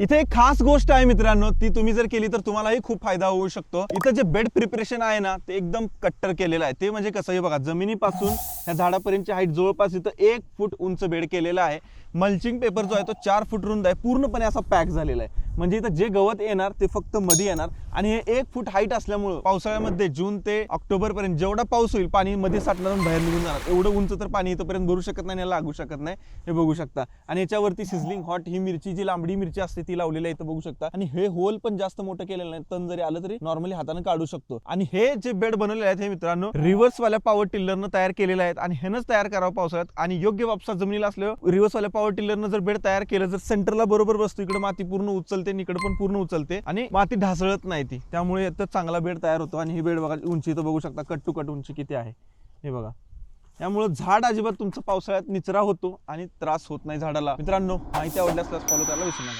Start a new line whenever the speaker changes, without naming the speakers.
इथे एक खास गोष्ट आहे मित्रांनो ती तुम्ही जर केली तर तुम्हालाही खूप फायदा होऊ शकतो. इथं जे बेड प्रिपरेशन आहे ना ते एकदम कट्टर केलेलं आहे. ते म्हणजे कसं हे बघा जमिनीपासून ह्या झाडापर्यंतची हाईट जवळपास इथं एक फूट उंच बेड केलेला आहे. मल्चिंग पेपर जो आहे तो चार फूट रुंद आहे पूर्णपणे असा पॅक झालेला आहे. म्हणजे इथं जे गवत येणार ते फक्त मध्ये येणार. आणि हे एक फूट हाईट असल्यामुळं पावसाळ्यामध्ये जून ते ऑक्टोबर पर्यंत जेवढा पाऊस होईल पाणी मध्ये साठणार बाहेर निघून जाणार. एवढं उंच तर पाणी इथंपर्यंत भरू शकत नाही आणि लागू शकत नाही हे बघू शकता. आणि याच्यावरती सिझलिंग हॉट ही मिरची जी लांबडी मिरची असते ती लावलेली आहे इथं बघू शकता. आणि हे होल पण जास्त मोठं केलेलं नाही. तण जरी आलं तरी नॉर्मली हाताने काढू शकतो. आणि हे जे बेड बनवलेले आहेत हे मित्रांनो रिव्हर्सवाल्या पॉवर टिल्लरनं तयार केलेले आहेत. आणि हेनच तयार करावं पावसाळ्यात. आणि योग्य वापसा जमिनीला असल्यावर रिव्हर्सवाल्या पॉवर टिल्लरनं जर बेड तयार केलं जर सेंटरला बरोबर बसतो इकडे माती पूर्ण उचलते आणि इकडे पण पूर्ण उचलते आणि माती ढासळत नाही ती. त्यामुळे यात चांगला बेड तयार होतो आणि ही बेड बघा उंची तर बघू शकता कट टू कट उंची किती आहे. हे बघा. त्यामुळे झाड अजिबात तुमचं पावसाळ्यात निचरा होतो आणि त्रास होत नाही झाडाला. मित्रांनो माहिती आवडल्यास फॉलो करायला विसरू नका.